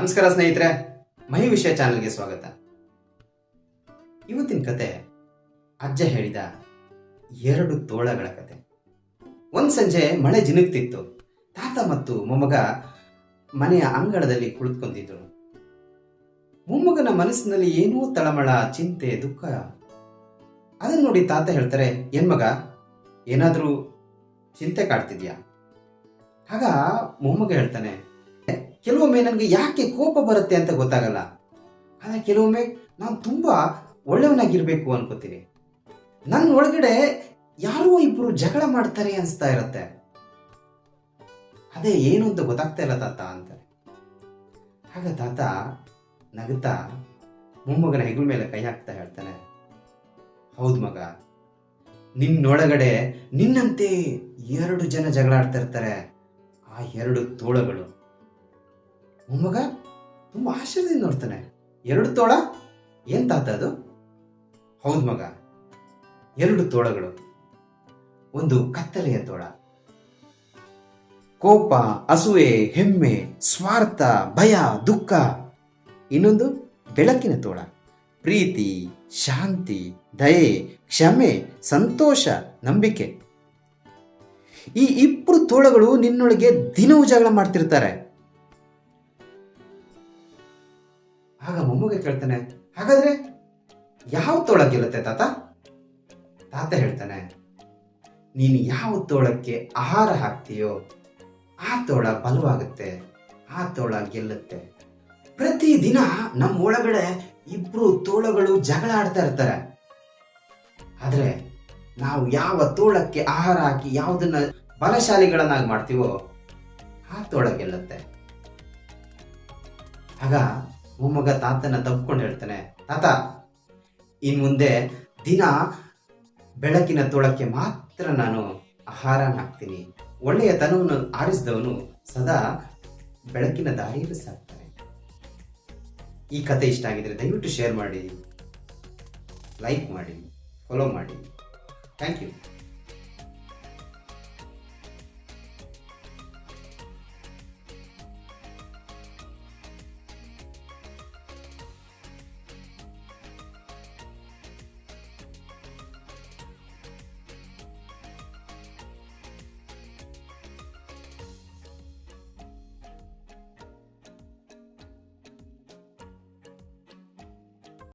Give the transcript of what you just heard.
ನಮಸ್ಕಾರ ಸ್ನೇಹಿತರೆ, ಮಹಿ ವಿಷಯ ಚಾನೆಲ್ಗೆ ಸ್ವಾಗತ. ಇವತ್ತಿನ ಕತೆ, ಅಜ್ಜ ಹೇಳಿದ ಎರಡು ತೋಳಗಳ ಕತೆ. ಒಂದು ಸಂಜೆ ಮಳೆ ಜಿನುಗ್ತಿತ್ತು. ತಾತ ಮತ್ತು ಮೊಮ್ಮಗ ಮನೆಯ ಅಂಗಳದಲ್ಲಿ ಕುಳಿತುಕೊಂಡಿದ್ದರು. ಮೊಮ್ಮಗನ ಮನಸ್ಸಿನಲ್ಲಿ ಏನೋ ತಳಮಳ, ಚಿಂತೆ, ದುಃಖ. ಅದನ್ನು ನೋಡಿ ತಾತ ಹೇಳ್ತಾರೆ ಏನ್ ಮಗ ಏನಾದ್ರೂ ಚಿಂತೆ ಕಾಡ್ತಿದ್ಯಾ ಆಗ ಮೊಮ್ಮಗ ಹೇಳ್ತಾನೆ ಕೆಲವೊಮ್ಮೆ ನನಗೆ ಯಾಕೆ ಕೋಪ ಬರುತ್ತೆ ಅಂತ ಗೊತ್ತಾಗಲ್ಲ. ಆದರೆ ಕೆಲವೊಮ್ಮೆ ನಾನು ತುಂಬ ಒಳ್ಳೆಯವನಾಗಿರಬೇಕು ಅನ್ಕೋತೀನಿ. ನನ್ನ ಒಳಗಡೆ ಯಾರೋ ಇಬ್ಬರು ಜಗಳ ಮಾಡ್ತಾರೆ ಅನಿಸ್ತಾ ಇರುತ್ತೆ. ಅದೇ ಏನು ಅಂತ ಗೊತ್ತಾಗ್ತಾ ಇಲ್ಲ ತಾತ ಅಂತಾರೆ ಆಗ ತಾತ ನಗುತ್ತಾ ಮೊಮ್ಮಗನ ಹೆಗಲ ಮೇಲೆ ಕೈ ಹಾಕ್ತಾ ಹೇಳ್ತಾನೆ, ಹೌದು ಮಗ, ನಿನ್ನೊಳಗಡೆ ನಿನ್ನಂತೆ ಎರಡು ಜನ ಜಗಳ ಆಡ್ತಾ ಇರ್ತಾರೆ. ಆ ಎರಡು ತೋಳಗಳು ಮೊಮ್ಮಗ ತುಂಬ ಆಶ್ಚರ್ಯದಿಂದ ನೋಡ್ತಾನೆ. ಎರಡು ತೋಳ? ಏನ್ ತಾತ ಅದು? ಹೌದು ಮಗ. ಎರಡು ತೋಳಗಳು. ಒಂದು ಕತ್ತಲೆಯ ತೋಳ. ಕೋಪ, ಅಸೂಯೆ, ಹೆಮ್ಮೆ, ಸ್ವಾರ್ಥ, ಭಯ, ದುಃಖ. ಇನ್ನೊಂದು ಬೆಳಕಿನ ತೋಳ. ಪ್ರೀತಿ, ಶಾಂತಿ, ದಯೆ, ಕ್ಷಮೆ, ಸಂತೋಷ, ನಂಬಿಕೆ. ಈ ಇಬ್ಬರು ತೋಳಗಳು ನಿನ್ನೊಳಗೆ ದಿನವೂ ಜಗಳ ಮಾಡ್ತಿರ್ತಾರೆ. ಆಗ ಮೊಮ್ಮಗ ಕೇಳ್ತಾನೆ, ಹಾಗಾದ್ರೆ ಯಾವ ತೋಳ ಗೆಲ್ಲುತ್ತೆ ತಾತ? ತಾತ ಹೇಳ್ತಾನೆ, ನೀನು ಯಾವ ತೋಳಕ್ಕೆ ಆಹಾರ ಹಾಕ್ತೀಯೋ ಆ ತೋಳ ಬಲವಾಗುತ್ತೆ, ಆ ತೋಳ ಗೆಲ್ಲುತ್ತೆ. ಪ್ರತಿದಿನ ನಮ್ಮ ಒಳಗಡೆ ಇಬ್ರು ತೋಳಗಳು ಜಗಳ ಆಡ್ತಾ ಇರ್ತಾರೆ. ಆದ್ರೆ ನಾವು ಯಾವ ತೋಳಕ್ಕೆ ಆಹಾರ ಹಾಕಿ ಯಾವುದನ್ನ ಬಲಶಾಲಿಗಳನ್ನಾಗಿ ಮಾಡ್ತೀವೋ ಆ ತೋಳ ಗೆಲ್ಲುತ್ತೆ. ಆಗ ಮೊಮ್ಮಗ ತಾತನ ತಪ್ಕೊಂಡು ಹೇಳ್ತಾನೆ, ತಾತ, ಇನ್ ಮುಂದೆ ದಿನ ಬೆಳಕಿನ ತೋಳಕ್ಕೆ ಮಾತ್ರ ನಾನು ಆಹಾರ ಹಾಕ್ತೀನಿ. ಒಳ್ಳೆಯ ತನವನ್ನು ಆರಿಸಿದವನು ಸದಾ ಬೆಳಕಿನ ದಾರಿಯಲ್ಲಿ ಸಾಕ್ತಾನೆ. ಈ ಕತೆ ಇಷ್ಟ ಆಗಿದ್ರೆ ದಯವಿಟ್ಟು ಶೇರ್ ಮಾಡಿ ಲೈಕ್ ಮಾಡಿ ಫಾಲೋ ಮಾಡಿ. Thank you